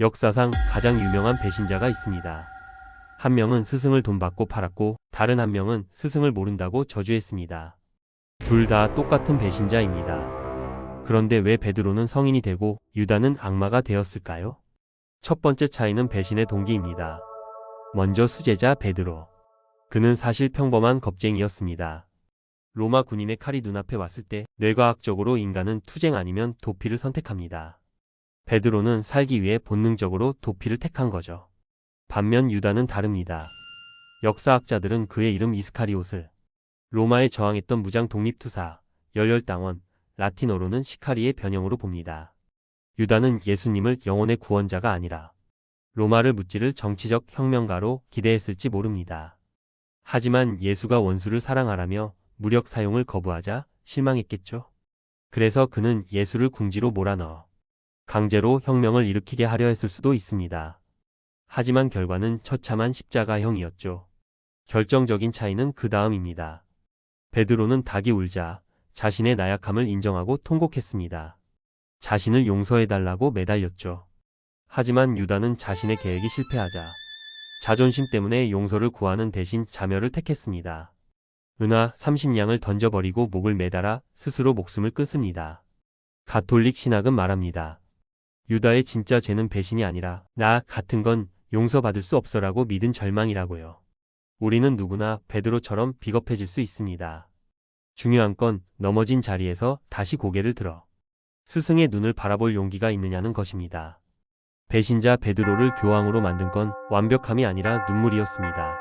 역사상 가장 유명한 배신자가 있습니다. 한 명은 스승을 돈 받고 팔았고 다른 한 명은 스승을 모른다고 저주했습니다. 둘 다 똑같은 배신자입니다. 그런데 왜 베드로는 성인이 되고 유다는 악마가 되었을까요? 첫 번째 차이는 배신의 동기입니다. 먼저 수제자 베드로. 그는 사실 평범한 겁쟁이였습니다. 로마 군인의 칼이 눈앞에 왔을 때 뇌과학적으로 인간은 투쟁 아니면 도피를 선택합니다. 베드로는 살기 위해 본능적으로 도피를 택한 거죠. 반면 유다는 다릅니다. 역사학자들은 그의 이름 이스카리옷을 로마에 저항했던 무장 독립투사, 열혈당원, 라틴어로는 시카리의 변형으로 봅니다. 유다는 예수님을 영혼의 구원자가 아니라 로마를 무찌를 정치적 혁명가로 기대했을지 모릅니다. 하지만 예수가 원수를 사랑하라며 무력 사용을 거부하자 실망했겠죠. 그래서 그는 예수를 궁지로 몰아넣어 강제로 혁명을 일으키게 하려 했을 수도 있습니다. 하지만 결과는 처참한 십자가형이었죠. 결정적인 차이는 그 다음입니다. 베드로는 닭이 울자 자신의 나약함을 인정하고 통곡했습니다. 자신을 용서해달라고 매달렸죠. 하지만 유다는 자신의 계획이 실패하자 자존심 때문에 용서를 구하는 대신 자멸을 택했습니다. 은하 30냥을 던져버리고 목을 매달아 스스로 목숨을 끊습니다. 가톨릭 신학은 말합니다. 유다의 진짜 죄는 배신이 아니라 나 같은 건 용서받을 수 없어라고 믿은 절망이라고요. 우리는 누구나 베드로처럼 비겁해질 수 있습니다. 중요한 건 넘어진 자리에서 다시 고개를 들어 스승의 눈을 바라볼 용기가 있느냐는 것입니다. 배신자 베드로를 교황으로 만든 건 완벽함이 아니라 눈물이었습니다.